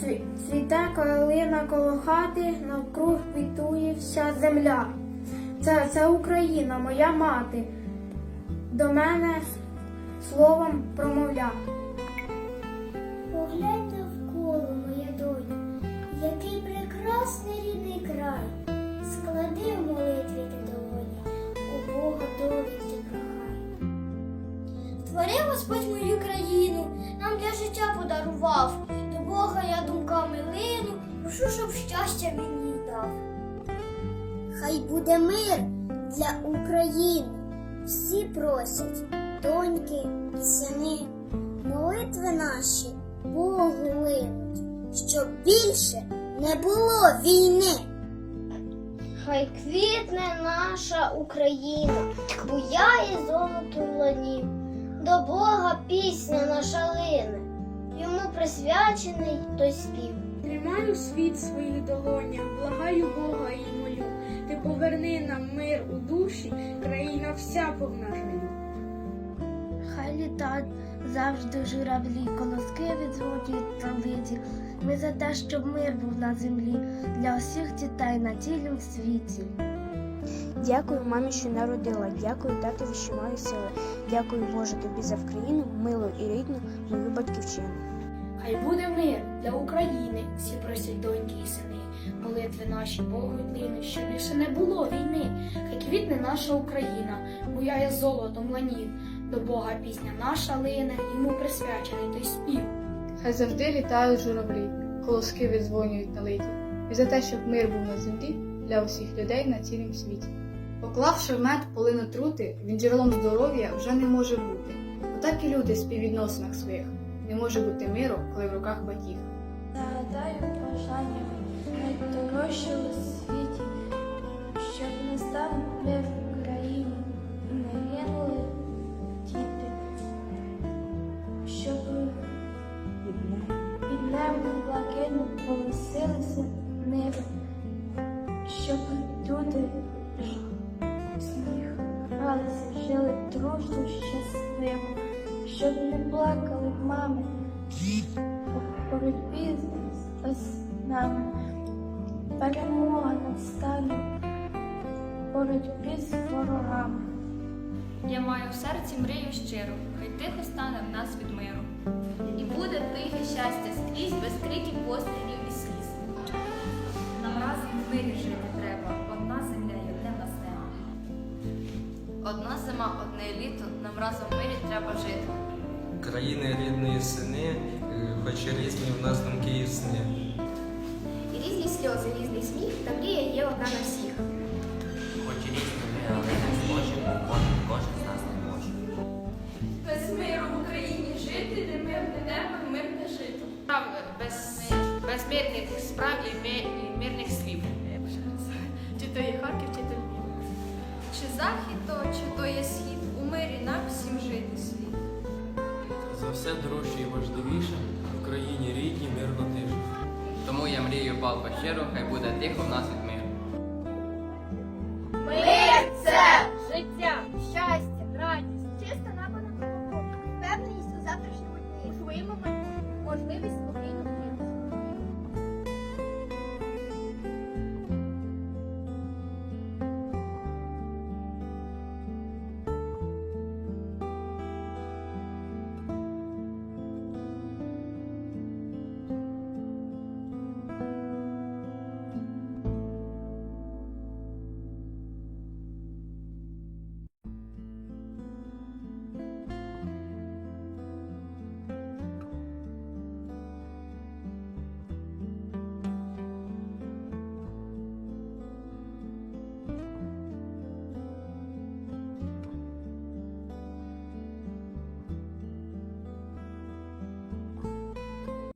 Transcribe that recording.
Цві- Цвіте калина коло хати, навкруг квітує вся земля. Це, це Україна, моя мати. До мене словом промовля. Поглянь навколо, моя доня, який прекрасний рідний край. Склади в молитві ти долоня, у Бога довідки прохай. Створив Господь мою країну, нам для життя подарував. Бога я думками лину, прошу, щоб щастя їй дав. Хай буде мир для України. Всі просять, доньки і сини, молитви наші Богу линуть, щоб більше не було війни. Хай квітне наша Україна, буяє золото в лані, до Бога пісня наша лине, йому присвячений той спів. Тримаю світ в своїх долонях, благаю Бога і молю. Ти поверни нам мир у душі, країна вся повна жалю. Хай літають завжди журавлі, колоски відзвонюють талиці. Ми за те, щоб мир був на землі для усіх дітей на цілім світі. Дякую мамі, що народила. Дякую татові, що маю сили. Дякую Боже тобі за Вкраїну, милу і рідну мою батьківщину. Хай буде мир для України, всі просять доньки і сини. Молитви наші Богу длини, щоб більше не було війни. Хай квітне наша Україна, буяє золотом ланів. До Бога пісня наша лине, йому присвячений той спів. Хай завжди літають журавлі, колоски відзвонюють на литі. І за те, щоб мир був на землі для усіх людей на цілім світі. Поклавши в мед полину трути, він джерелом здоров'я вже не може бути. Отак і люди в співвідносинах своїх. Не може бути миру, коли в руках батіг. Нагадаю бажання найдорожче у світі, щоб не став мир в Україні, не гинули діти, щоб під небом блакитно колосилися ниви, щоб люди сміх гралися, жили дружно, щасливо, щоб не плакали мами боротьбі з ворогами. Я маю в серці мрію щиру, хай тихо стане в нас від миру. І буде тихе щастя скрізь, без криків, пострілів і сліз. Нам разом в мирі жити треба, одна земля і одне в нас. Одна зима, одне літо, нам разом в мирі треба жити. країни рідної сини, е, хоч і різні в нас думки і сни. І різні сльози, різний сміх, та мрія є одна на всіх. Кожен, кожен з нас не може. Без миру в Україні жити, де мирне небо, мирне жито. Без, без мирних справ і, ми- і мирних слів. Чи то є Харків, чи то Львів. Чи захід то, чи то є схід, у мирі нам всім жити слід. За все дорожче і важливіше в країні рідній мирно тиша. Тому я мрію палко щиро, хай буде тихо в нас від